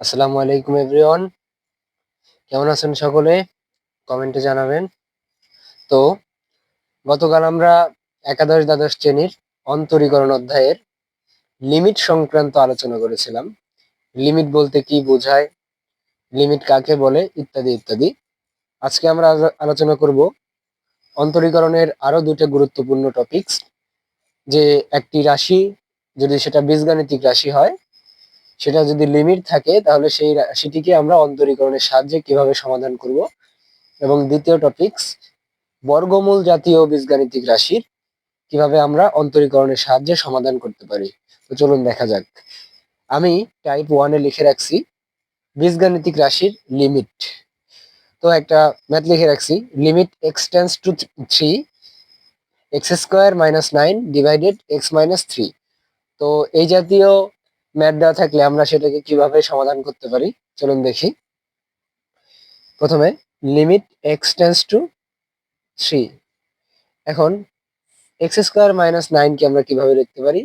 আসসালামু আলাইকুম এভরিওয়ান কেমন আছেন সকলে? কমেন্টে জানাবেন। তো, গতকাল আমরা একাদশ দ্বাদশ শ্রেণির অন্তরীকরণ অধ্যায়ের লিমিট সংক্রান্ত আলোচনা করেছিলাম। লিমিট বলতে কি বোঝায়? লিমিট কাকে বলে? ইত্যাদি ইত্যাদি। আজকে আমরা আলোচনা করব অন্তরীকরণের আরও দুটো গুরুত্বপূর্ণ টপিকস যে একটি রাশি, যদি সেটা বীজগাণিতিক রাশি হয় সেটা যদি লিমিট থাকে, তাহলে সেই রাশিটিকে আমরা অন্তরীকরণের সাহায্যে কীভাবে সমাধান করব? এবং দ্বিতীয় টপিকস বর্গমূল জাতীয় বীজগাণিতিক রাশির কীভাবে আমরা অন্তরীকরণের সাহায্যে সমাধান করতে পারি? তো চলুন দেখা যাক। আমি টাইপ ওয়ানে লিখে রাখছি, বীজগাণিতিক রাশির লিমিট তো একটা ম্যাথ লিখে রাখছি limit x tends to three x square minus nine divided x minus three তো এই জাতীয় ম্যাথ দেওয়া থাকলে আমরা সেটাকে কীভাবে সমাধান করতে পারি? চলুন দেখি। প্রথমে limit x tends to three এখন এক্স স্কোয়ার মাইনাস নাইনকে আমরা কীভাবে লিখতে পারি?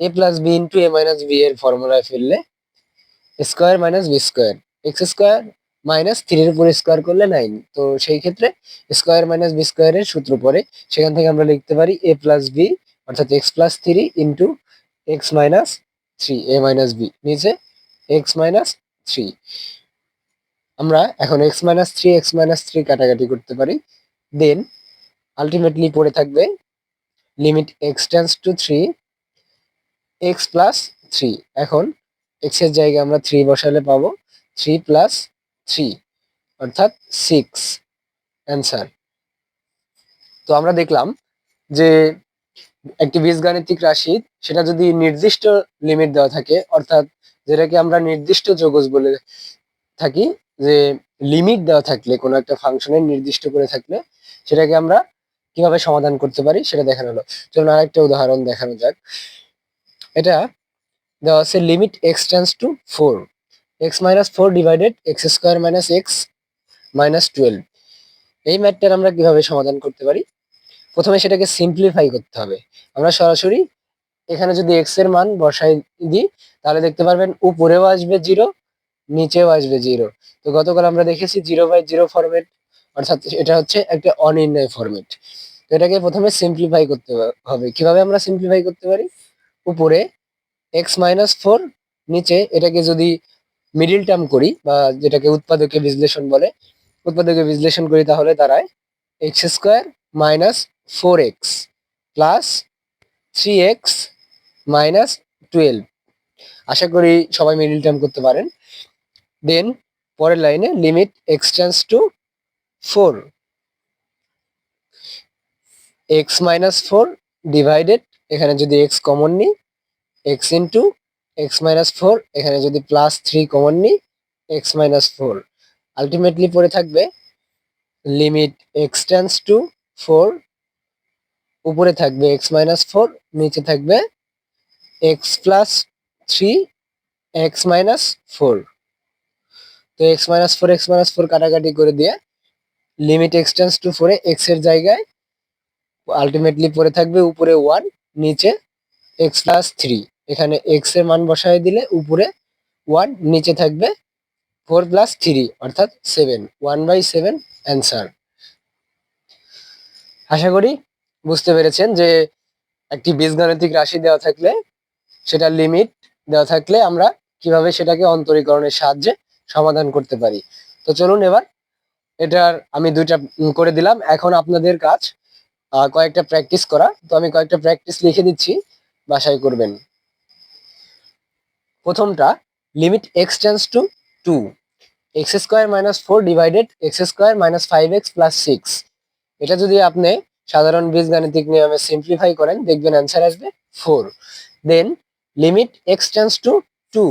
A plus b into a minus b এর ফর্মুলায় ফেললে square minus b square x square minus থ্রির উপর স্কোয়ার করলে নাইন তো সেই ক্ষেত্রে স্কোয়ার মাইনাস বি স্কোয়ারের সূত্র পরে সেখান থেকে আমরা লিখতে পারি এ প্লাস বি অর্থাৎ x plus three into x minus three, a minus b, নিচে এক্স মাইনাস থ্রি। আমরা এখন x minus three, x minus three কাটাকাটি করতে পারি। দেন আলটিমেটলি পড়ে থাকবে limit x tends to three x plus three এখন এক্সের জায়গায় আমরা থ্রি বসালে পাবো থ্রি প্লাস থ্রি অর্থাৎ সিক্স অ্যান্সার তো আমরা দেখলাম যে একটি বীজগাণিতিক রাশি, সেটা যদি নির্দিষ্ট লিমিট দেওয়া থাকে, অর্থাৎ যেটাকে আমরা নির্দিষ্ট যোগজ বলে থাকি, যে লিমিট দেওয়া থাকলে, কোনো একটা ফাংশনের নির্দিষ্ট করে থাকলে, সেটাকে আমরা কীভাবে সমাধান করতে পারি, সেটা দেখানো হলো। চলুন আরেকটা উদাহরণ দেখানো যাক। এটা দেওয়া আছে limit x tends to four x minus four divided x square minus x minus twelve এই ম্যাথটার আমরা কীভাবে সমাধান করতে পারি? প্রথমে সেটাকে সিম্পলিফাই করতে হবে। আমরা সরাসরি এখানে যদি এক্সের মান বসাই দিই, তাহলে দেখতে পারবেন উপরেও আসবে জিরো নিচেও আসবে জিরো তো গতকাল আমরা দেখেছি জিরো বাই জিরো ফরম্যাট অর্থাৎ এটা হচ্ছে একটা অনির্ণয় ফরম্যাট তো এটাকে প্রথমে সিম্পলিফাই করতে হবে। কীভাবে আমরা সিম্পলিফাই করতে পারি? উপরে এক্স মাইনাস ফোর নিচে এটাকে যদি মিডিল টার্ম করি বা যেটাকে উৎপাদকে বিশ্লেষণ বলে উৎপাদকে বিশ্লেষণ করি তাহলে দাঁড়ায় x square minus four x plus three x minus twelve. আশা করি সবাই মিডিল টার্ম করতে পারেন। দেন পরের লাইনে limit x tends to four. X minus four divided, এখানে যদি এক্স কমন নিই, x into x minus four, এখানে যদি প্লাস থ্রি কমন নিই, এক্স মাইনাস ফোর। আলটিমেটলি পড়ে থাকবে লিমিট এক্সটেন্স টু ফোর উপরে থাকবে এক্স মাইনাস ফোর নিচে থাকবে x plus three x minus four তো x minus four x minus four কাটাকাটি করে দিয়ে লিমিট এক্সটেন্স টু ফোরে এক্সের জায়গায় আলটিমেটলি পরে থাকবে উপরে ওয়ান নিচে এক্স প্লাস থ্রি এখানে এক্সের মান বসায় দিলে উপরে ওয়ান নিচে থাকবে ফোর প্লাস থ্রি অর্থাৎ seven one by seven answer আশা করি বুঝতে পেরেছেন যে একটি বীজগাণিতিক রাশি দেওয়া থাকলে সেটা লিমিট দেওয়া থাকলে আমরা কীভাবে সেটাকে অন্তরীকরণের সাহায্যে সমাধান করতে পারি। তো চলুন এবার এটার আমি দুইটা করে দিলাম। এখন আপনাদের কাজ কয়েকটা প্র্যাকটিস করা। তো আমি কয়েকটা প্র্যাকটিস লিখে দিচ্ছি, বাসায় করবেন। প্রথমটা limit x tends to two x square minus four divided x square minus five x plus six এটা যদি আপনি সাধারণ বীজগাণিতিক নিয়মে সিম্পলিফাই করেন, দেখবেন অ্যান্সার আসবে four then limit x tends to two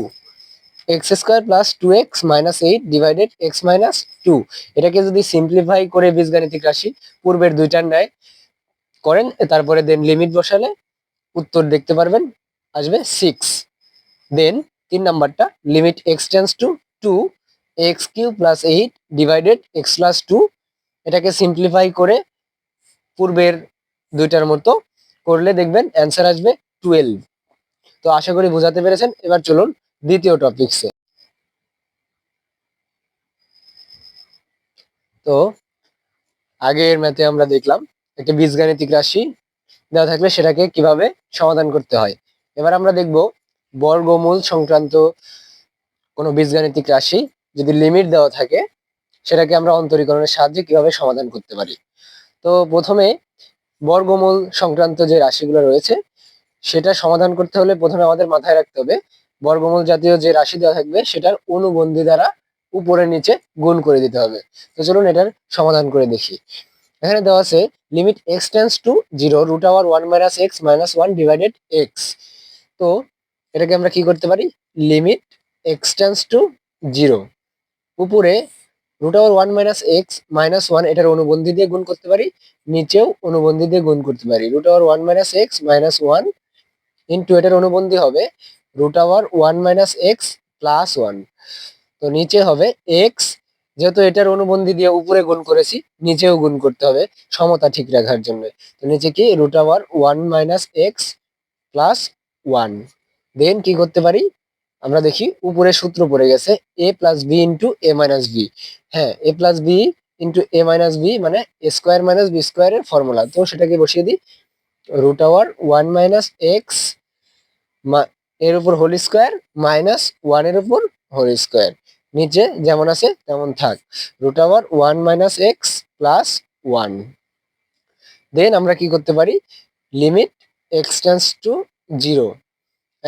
x square plus two x minus eight divided x minus two এটাকে যদি সিম্পলিফাই করে বীজগাণিতিক রাশি, পূর্বের দুইটার ন্যায় করেন, তারপরে দেন লিমিট বসালে উত্তর দেখতে পারবেন, আসবে সিক্স দেন তিন নাম্বারটা limit x tends to two x cube plus eight divided x plus two এটাকে সিম্পলিফাই করে পূর্বের দুইটার মতো করলে দেখবেন অ্যান্সার আসবে টুয়েলভ তো আশা করি বোঝাতে পেরেছেন। এবার চলুন দ্বিতীয় টপিকসে তো আগের ম্যাথে আমরা দেখলাম, একটা বীজগাণিতিক রাশি দেওয়া থাকলে সেটাকে কীভাবে সমাধান করতে হয়? এবার আমরা দেখব বর্গমূল সংক্রান্ত কোনো বীজগাণিতিক রাশি যদি লিমিট দেওয়া থাকে, সেটাকে আমরা অন্তরীকরণের সাহায্যে কীভাবে সমাধান করতে পারি? তো প্রথমে বর্গমূল সংক্রান্ত যে রাশিগুলো রয়েছে, সেটা সমাধান করতে হলে প্রথমে আমাদের মাথায় রাখতে হবে, বর্গমূল জাতীয় যে রাশি দেওয়া থাকবে, সেটার অনুবন্ধী দ্বারা উপরে নিচে গুণ করে দিতে হবে। তো চলুন এটার সমাধান করে দেখি। এখানে দেওয়া আছে limit x tends to zero root over one minus x minus one divided x তো এটাকে আমরা কি করতে পারি? Limit x tends to zero উপরে root over one minus x minus one এটার অনুবন্ধী দিয়ে গুণ করতে পারি, নিচেও অনুবন্ধী দিয়ে গুণ করতে পারি। Root over one minus x minus one into এটার অনুবন্ধী হবে root over one minus x plus one তো নিচে হবে এক্স যেহেতু এটার অনুবন্ধী দিয়ে উপরে গুণ করেছি, নিচেও গুণ করতে হবে, সমতা ঠিক রাখার জন্য। তো নিচে কি? Root over one minus x plus one then কি করতে পারি? আমরা দেখি উপরে সূত্র পড়ে গেছে a plus b into a minus b হ্যাঁ a plus b into a minus b মানে এ স্কোয়ার মাইনাস বি স্কোয়ারের ফর্মুলা তো সেটাকে বসিয়ে দিই। রুট আওয়ার ওয়ান মাইনাস এক্সের উপর হোল স্কোয়ার মাইনাস ওয়ানের উপর হোল স্কোয়ার নিচে যেমন আছে তেমন থাক। Root over one minus x plus one then আমরা কি করতে পারি? Limit x tends to zero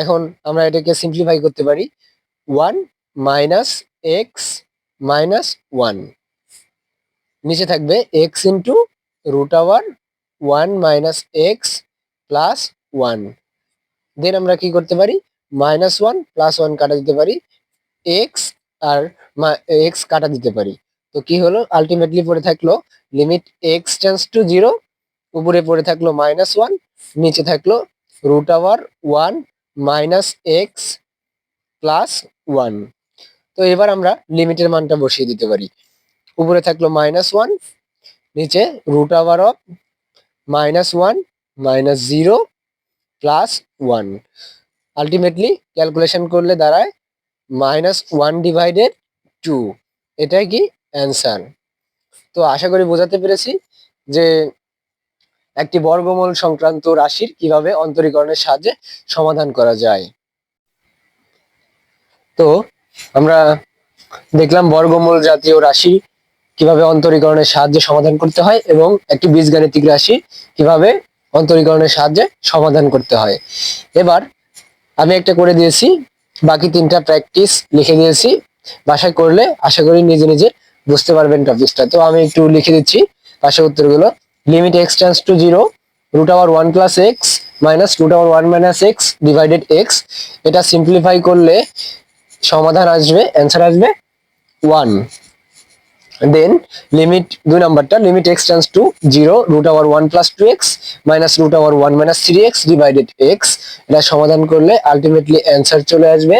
এখন আমরা এটাকে সিম্পলিফাই করতে পারি। One minus x minus one নিচে থাকবে x into root over one minus x plus one then আমরা কি করতে পারি? মাইনাস ওয়ান প্লাস ওয়ান কাটা দিতে পারি। এক্স আর এক্স কাটা দিতে পারি। তো কি হলো? আলটিমেটলি পড়ে থাকল limit x tends to zero উপরে পড়ে থাকল মাইনাস ওয়ান নিচে থাকল root over one minus x plus one তো এবার আমরা লিমিটের মানটা বসিয়ে দিতে পারি। উপরে থাকল মাইনাস ওয়ান নিচে root over of minus one minus zero plus one ultimately calculation করলে দাঁড়ায় মাইনাস ওয়ান ডিভাইডেড টু এটাই কি অ্যান্সার তো আশা করি বোঝাতে পেরেছি যে একটি বর্গমূল সংক্রান্ত রাশির কীভাবে অন্তরীকরণের সাহায্যে সমাধান করা যায়। তো, আমরা দেখলাম বর্গমূল জাতীয় রাশি কীভাবে অন্তরীকরণের সাহায্যে সমাধান করতে হয় এবং একটি বীজগাণিতিক রাশি কীভাবে অন্তরীকরণের সাহায্যে সমাধান করতে হয়। এবার, আমি একটা করে দিয়েছি, বাকি তিনটা প্র্যাকটিস লিখে দিয়েছি। বাসায় করলে আশা করি নিজে নিজে বুঝতে পারবেন টপিকসটা। তো, আমি একটু লিখে দিচ্ছি পাশে উত্তরগুলো। Limit x tends to zero root over one plus x minus root over one minus x divided x এটা সিম্পলিফাই করলে সমাধান আসবে অ্যান্সার আসবে ওয়ান দেন লিমিট দুই নাম্বারটা limit x tends to zero root over one plus two x minus root over one minus three x divided x এটা সমাধান করলে আলটিমেটলি অ্যান্সার চলে আসবে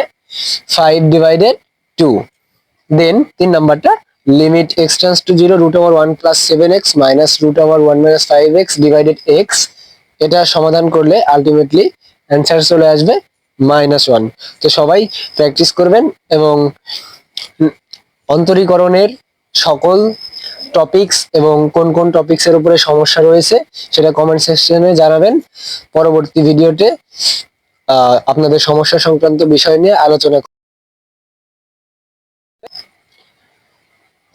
ফাইভ ডিভাইডেড টু দেন তিন নাম্বারটা tends to zero root over one plus seven x minus root over one minus five x divided x এটা সমাধান করলে আলটিমেটলি অ্যান্সার চলে আসবে মাইনাস ওয়ান তো সবাই প্র্যাকটিস করবেন এবং অন্তরীকরণের সকল টপিকস এবং কোন কোন টপিকসের উপরে সমস্যা রয়েছে সেটা কমেন্ট সেকশনে জানাবেন। পরবর্তী ভিডিওতে আপনাদের সমস্যা সংক্রান্ত বিষয় নিয়ে আলোচনা